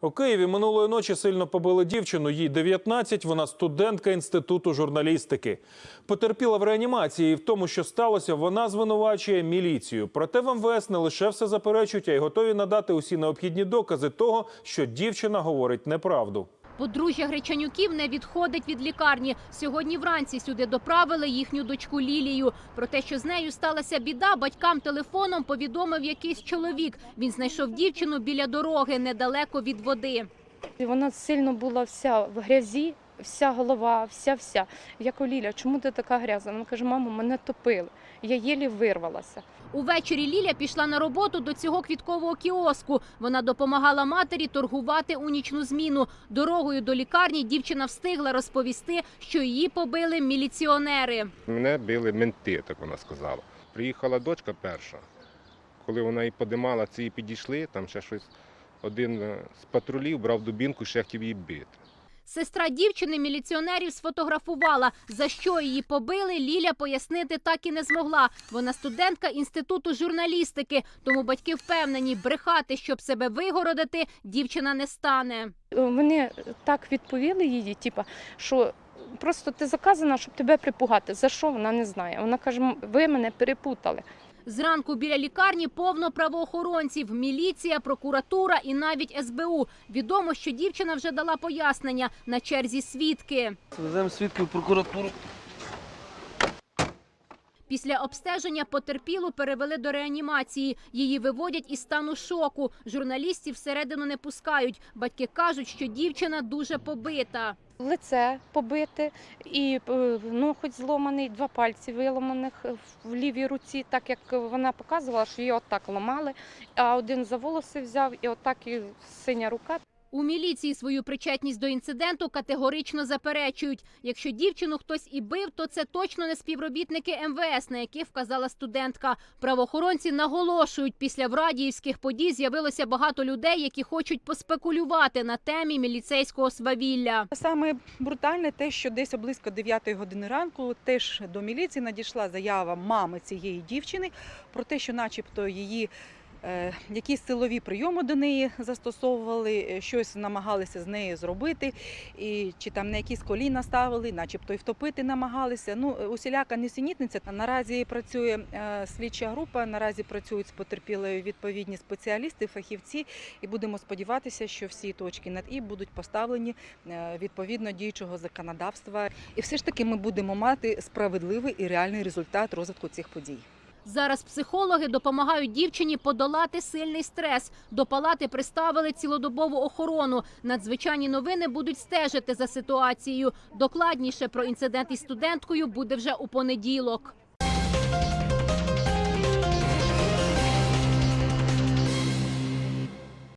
У Києві минулої ночі сильно побили дівчину. Їй 19, вона студентка інституту журналістики. Потерпіла в реанімації. І в тому, що сталося, вона звинувачує міліцію. Проте в МВС не лише все заперечують, а й готові надати усі необхідні докази того, що дівчина говорить неправду. Подружжя Гречанюків не відходить від лікарні. Сьогодні вранці сюди доправили їхню дочку Лілію. Про те, що з нею сталася біда, батькам телефоном повідомив якийсь чоловік. Він знайшов дівчину біля дороги недалеко від води. Вона сильно була вся в грязі, вся голова, вся вся. Я кажу, Ліля, чому ти така грязна? Вона каже, мамо, мене топили. Я єлі вирвалася. Увечері Ліля пішла на роботу до цього квіткового кіоску. Вона допомагала матері торгувати у нічну зміну. Дорогою до лікарні дівчина встигла розповісти, що її побили міліціонери. Мене били менти, так вона сказала. Приїхала дочка перша. Коли вона її подимала, ці її підійшли, там ще щось. Один е, з патрулів брав дубінку, ще хотів її бити. Сестра дівчини міліціонерів сфотографувала. За що її побили, Ліля пояснити так і не змогла. Вона студентка інституту журналістики, тому батьки впевнені, брехати, щоб себе вигородити, дівчина не стане. Вони так відповіли їй, типа, що просто ти заказана, щоб тебе припугати. За що вона не знає. Вона каже, ви мене перепутали. Зранку біля лікарні повно правоохоронців, міліція, прокуратура і навіть СБУ. Відомо, що дівчина вже дала пояснення на черзі свідки. Веземо свідків в прокуратуру. Після обстеження потерпілу перевели до реанімації. Її виводять із стану шоку. Журналістів всередину не пускають. Батьки кажуть, що дівчина дуже побита. Лице побите і е, ноготь зломаний, два пальці виламаних в лівій руці, так як вона показувала, що її отак ламали, а один за волоси взяв і отак і синя рука. У міліції свою причетність до інциденту категорично заперечують. Якщо дівчину хтось і бив, то це точно не співробітники МВС, на яких вказала студентка. Правоохоронці наголошують, після врадіївських подій з'явилося багато людей, які хочуть поспекулювати на темі міліцейського свавілля. Саме брутальне те, що десь близько 9 години ранку теж до міліції надійшла заява мами цієї дівчини про те, що, начебто, її якісь силові прийоми до неї застосовували, е, щось намагалися з нею зробити, і чи там на якісь коліна ставили, начебто і втопити намагалися. Ну, е, усіляка несенітниця. Наразі працює е, слідча група, наразі працюють з потерпілою відповідні спеціалісти, фахівці, і будемо сподіватися, що всі точки над і будуть поставлені е, відповідно діючого законодавства. І все ж таки ми будемо мати справедливий і реальний результат розвитку цих подій. Зараз психологи допомагають дівчині подолати сильний стрес. До палати приставили цілодобову охорону. Надзвичайні новини будуть стежити за ситуацією. Докладніше про інцидент із студенткою буде вже у понеділок.